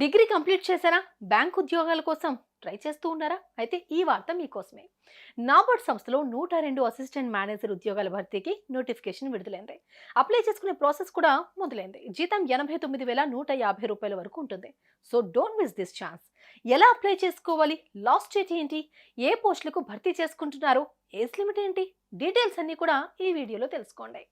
Degree complete చేశారా? Bank ఉద్యోగాల కోసం ట్రై చేస్తూ ఉన్నారా? అయితే ఈ వార్త మీకోసమే. నాబార్డ్ సంస్థలో నూట రెండు అసిస్టెంట్ మేనేజర్ ఉద్యోగాల భర్తీకి నోటిఫికేషన్ విడుదలైంది. అప్లై చేసుకునే ప్రాసెస్ కూడా మొదలైంది. జీతం ఎనభై తొమ్మిది వేల నూట యాభై రూపాయల వరకు ఉంటుంది. So don't miss this chance. ఎలా అప్లై చేసుకోవాలి? లాస్ట్ డేట్ ఏంటి? ఏ పోస్టులకు భర్తీ చేసుకుంటున్నారు? ఏజ్ లిమిట్ ఏంటి? డీటెయిల్స్ అన్నీ కూడా ఈ వీడియోలో తెలుసుకోండి.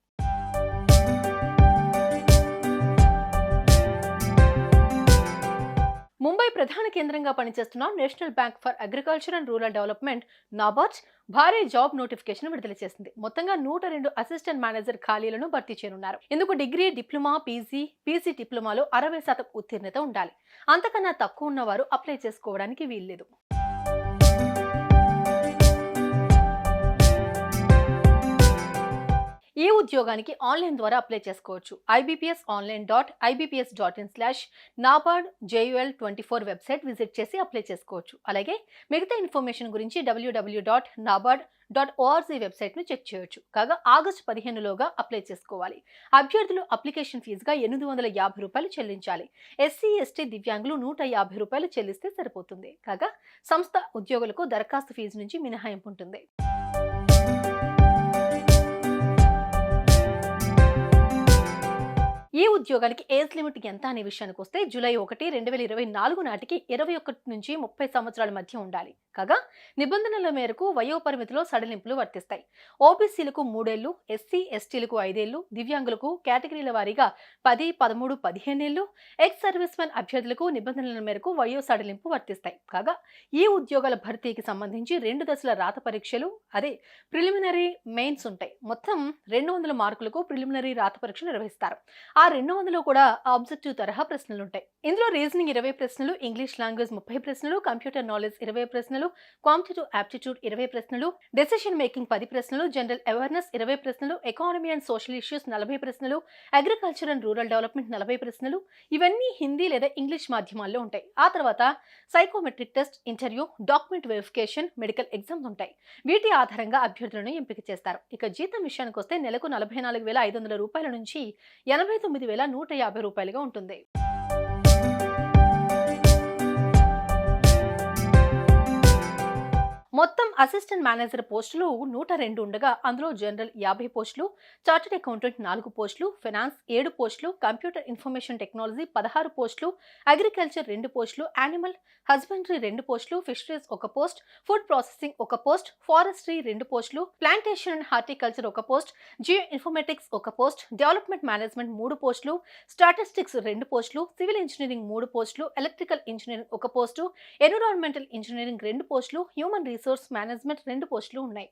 ప్రధాన కేంద్రంగా పనిచేస్తున్న national bank for agriculture and rural development NABARD భారీ జాబ్ నోటిఫికేషన్ విడుదల చేసింది. మొత్తంగా నూట రెండు అసిస్టెంట్ మేనేజర్ ఖాళీలను భర్తీ చేయనున్నారు. ఇందుకు డిగ్రీ డిప్లొమా పీజీ పీసీ డిప్లొమాలో అరవై శాతం ఉత్తీర్ణత ఉండాలి. అంతకన్నా తక్కువ ఉన్నవారు అప్లై చేసుకోవడానికి వీల్లేదు. ఈ ఉద్యోగానికి ఆన్లైన్ ద్వారా అప్లై చేసుకోవచ్చు? IBPS online dot IBPS dot in slash NABARD J U L twenty four website visit చేసి అప్లై చేసుకోవచ్చు. అలాగే మిగతా ఇన్ఫర్మేషన్ గురించి W W dot NABARD dot O R C వెబ్సైట్ను చెక్ చేయొచ్చు. కాగా ఆగస్టు పదిహేనులోగా అప్లై చేసుకోవాలి. అభ్యర్థులు అప్లికేషన్ ఫీజుగా ఎనిమిది వందల యాభై రూపాయలు చెల్లించాలి. ఎస్సీ ఎస్టీ దివ్యాంగులు నూట యాభై రూపాయలు చెల్లిస్తే సరిపోతుంది. కాగా సంస్థ ఉద్యోగులకు దరఖాస్తు ఫీజు నుంచి మినహాయింపు ఉంటుంది. ఉద్యోగానికి ఏజ్ లిమిట్ ఎంత అనే విషయానికి వస్తే జూలై ఒకటి రెండు వేల ఇరవై నాలుగు నాటికి ఇరవై ఒకటి నుంచి ముప్పై సంవత్సరాల మధ్య ఉండాలి. కాగా నిబంధనల మేరకు వయోపరిమితిలో సడలింపులు వర్తిస్తాయి. ఓబీసీలకు మూడేళ్ళు ఎస్సీ ఎస్టీలకు ఐదేళ్ళు దివ్యాంగులకు కేటగిరీల వారీగా పది పదమూడు పదిహేనేళ్ళు ఎక్స్ సర్వీస్ మెన్ అభ్యర్థులకు నిబంధనల మేరకు వయో సడలింపు వర్తిస్తాయి. కాగా ఈ ఉద్యోగాల భర్తీకి సంబంధించి రెండు దశల రాత పరీక్షలు అదే ప్రిలిమినరీ మెయిన్స్ ఉంటాయి. మొత్తం రెండు వందల మార్కులకు ప్రిలిమినరీ రాత పరీక్ష నిర్వహిస్తారు. ఆ రెండు వందలు కూడా ఆబ్జెక్టివ్ తరహా ప్రశ్నలు ఉంటాయి ఇందులో రీజనింగ్ ఇరవై ప్రశ్నలు ఇంగ్లీష్ లాంగ్వేజ్ ముప్పై ప్రశ్నలు కంప్యూటర్ నాలెడ్జ్ ఇరవై ప్రశ్నలు కాంపిటేటివ్ ఆప్టిట్యూడ్ ఇరవై ప్రశ్నలు డెసిషన్ మేకింగ్ పది ప్రశ్నలు జనరల్ అవేర్నెస్ ఇరవై ప్రశ్నలు ఎకానమీ అండ్ సోషల్ ఇష్యూస్ నలభై ప్రశ్నలు అగ్రికల్చర్ అండ్ రూరల్ డెవలప్మెంట్ నలభై ప్రశ్నలు ఇవన్నీ హిందీ లేదా ఇంగ్లీష్ మాధ్యమాల్లో ఉంటాయి. ఆ తర్వాత psychometric test interview document verification medical exams ఉంటాయి. వీటి ఆధారంగా అభ్యర్థులను ఎంపిక చేస్తారు. ఇక జీతం విషయానికి వస్తే నెలకు నలభై నాలుగు వేల ఐదు వందల రూపాయల నుంచి ఎనభై తొమ్మిది వేల నూట యాభై రూపాయలుగా ఉంటుంది. అసిస్టెంట్ మేనేజర్ పోస్టులు నూట రెండు ఉండగా అందులో జనరల్ యాభై పోస్టులు చార్టెడ్ అకౌంటెంట్ నాలుగు పోస్టులు ఫైనాన్స్ ఏడు పోస్టులు కంప్యూటర్ ఇన్ఫర్మేషన్ టెక్నాలజీ పదహారు పోస్టులు అగ్రికల్చర్ రెండు పోస్టులు యానిమల్ హస్బెండరీ రెండు పోస్టులు ఫిషరీస్ ఒక పోస్ట్ ఫుడ్ ప్రాసెసింగ్ ఒక పోస్ట్ ఫారెస్ట్రీ రెండు పోస్టులు ప్లాంటేషన్ అండ్ హార్టికల్చర్ ఒక పోస్ట్ జియో ఇన్ఫర్మేటిక్స్ ఒక పోస్ట్ డెవలప్మెంట్ మేనేజ్మెంట్ మూడు పోస్టులు స్టాటిస్టిక్స్ రెండు పోస్టులు సివిల్ ఇంజనీరింగ్ మూడు పోస్టులు ఎలక్ట్రికల్ ఇంజనీరింగ్ ఒక పోస్టు ఎన్విరాన్మెంటల్ ఇంజనీరింగ్ రెండు పోస్టులు హ్యూమన్ రిసోర్స్ మేనేజ్మెంట్ రెండు పోస్టులు ఉన్నాయి.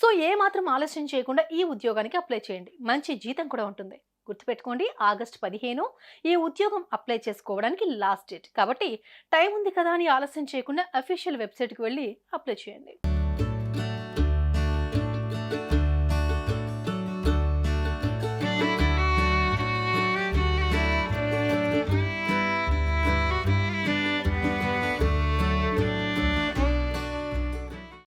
సో ఏ మాత్రం ఆలస్యం చేయకుండా ఈ ఉద్యోగానికి అప్లై చేయండి. మంచి జీతం కూడా ఉంటుంది. గుర్తుపెట్టుకోండి ఆగస్ట్ పదిహేను ఈ ఉద్యోగం అప్లై చేసుకోవడానికి లాస్ట్ డేట్. కాబట్టి టైం ఉంది కదా అని ఆలస్యం చేయకుండా అఫీషియల్ వెబ్సైట్కి వెళ్ళి అప్లై చేయండి.